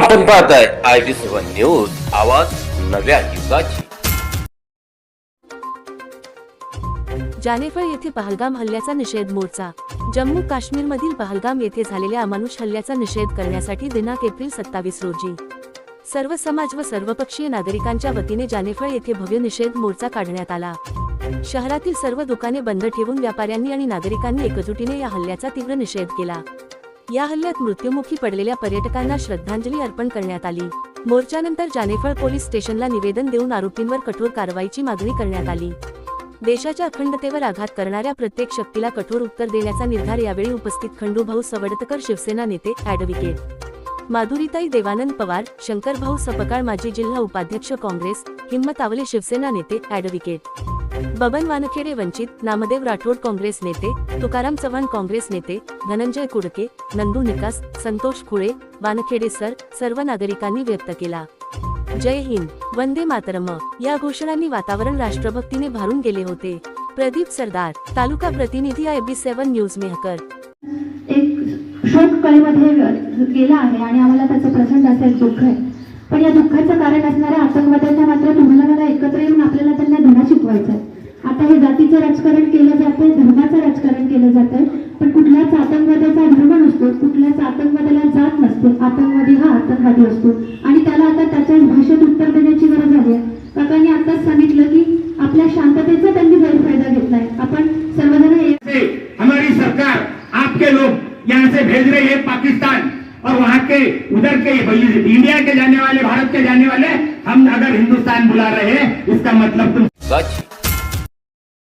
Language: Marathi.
आपण पाहताय आय बी सेवन न्यूज आवाज नव्या युगाची. जानेफळ येथे पहलगाम हल्ल्याचा निषेध मोर्चा. जम्मू काश्मीरमधील पहलगाम येथे झालेल्या अमानुष हल्ल्याचा निषेध करण्यासाठी दिनांक एप्रिल सत्तावीस रोजी. सर्व समाज व सर्वपक्षीय नागरिकांच्या वतीने जानेफळ येथे भव्य निषेध मोर्चा काढण्यात आला. शहरातील सर्व दुकाने बंद ठेवून व्यापाऱ्यांनी आणि नागरिकांनी एकजुटीने या हल्ल्याचा तीव्र निषेध केला. या हल्ल्यात मृत्युमुखी पडलेल्या पर्यटकांना श्रद्धांजली अर्पण करण्यात आली. मोर्चानंतर जानेफळ पोलीस स्टेशनला निवेदन देऊन आरोपींवर कठोर कारवाईची मागणी करण्यात आली. देशाच्या अखंडतेवर आघात करणाऱ्या प्रत्येक शक्तीला कठोर उत्तर देण्याचा निर्धार यावेळी उपस्थित खंडूभाऊ सवडतकर शिवसेना नेते ॲडव्होकेट. माधुरीताई देवानंद पवार शंकरभाऊ सपकाळ माजी जिल्हा उपाध्यक्ष काँग्रेस हिम्मत आवले शिवसेना नेते ॲडव्होकेट. बबन वानखेडे वंचित नामदेव राठोड काँग्रेस नेते तुकाराम चव्हाण काँग्रेस नेते धनंजय कुडके नंदू निकास संतोष खुळे वानखेडे सर सर्व नागरिकांनी व्यक्त केला. जय हिंद वंदे मातरम. या घोषणांनी वातावरण राष्ट्रभक्तीने भारून गेले होते. प्रदीप सरदार तालुका प्रतिनिधी I B seven news Mehkar एक शोक कलेमध्ये गेला आहे आणि आम्हाला त्याचं प्रचंड असेल दुःख आहे. पण या दुःखाचं कारण असणाऱ्या आतंकवाद्यांना मात्र तुम्हाला मला एकत्र येऊन आपल्या त्यांना धडा शिकवायचा आहे आता हे जातीचं राजकारण केलं जातंय धर्माचं राजकारण केलं जातंय. पण कुठल्याच आतंकवाद्याचा धर्म नसतो कुठल्याच आतंकवाद्याला जात नसते. आतंकवादी हा आतंकवादी असतो. आणि त्याला आता त्याच्याच भाषेत उत्तर देण्याची गरज आली आहे. काकांनी आताच सांगितलं की आपल्या शांततेचा त्यांनी गैरफायदा घेतलाय. आपण सर्वजण हमारी सरकार आपके लोग यहाँ से भेज रही है पाकिस्तान। और वहाँ के उधर के इंडिया के जाने वाले भारत के जाने वाले हम अगर हिंदुस्तान बुला रहे हैं इसका मतलब तुम